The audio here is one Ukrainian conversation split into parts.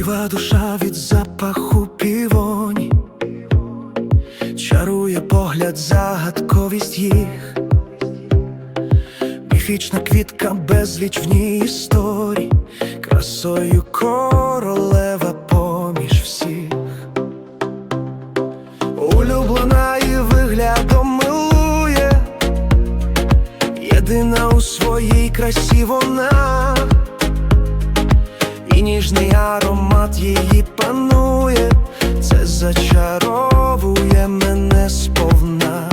Жива душа від запаху півоні, чарує погляд, загадковість їх, міфічна квітка безліч в ній історій, красою королева поміж всіх, улюблена і виглядом милує, єдина у своїй красі вона. І ніжний аромат її панує, це зачаровує мене сповна.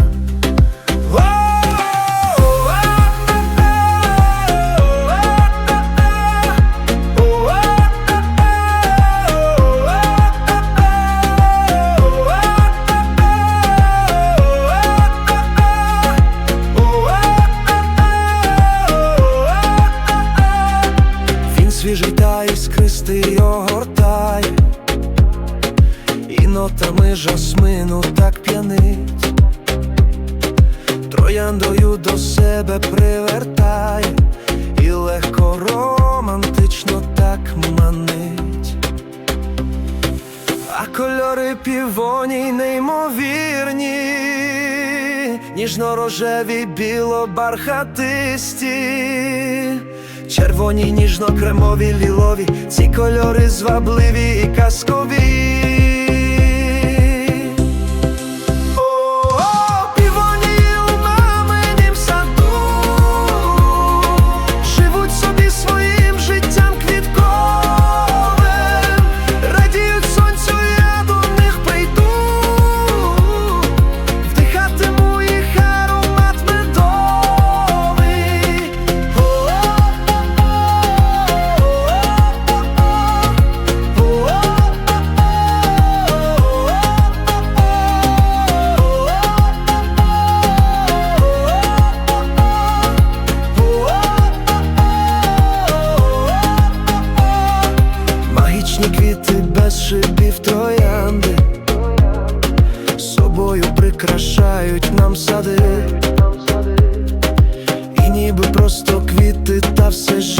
Він свіжий та нотами жасмину так п'янить, трояндою до себе привертає, і легко романтично так манить, а кольори півоній неймовірні, ніжно-рожеві, біло-бархатисті. Червоні, ніжно-кремові, лілові, ці кольори звабливі і казкові. Квіти без шипів троянди. Собою прикрашають нам сади. І ніби просто квіти та все ж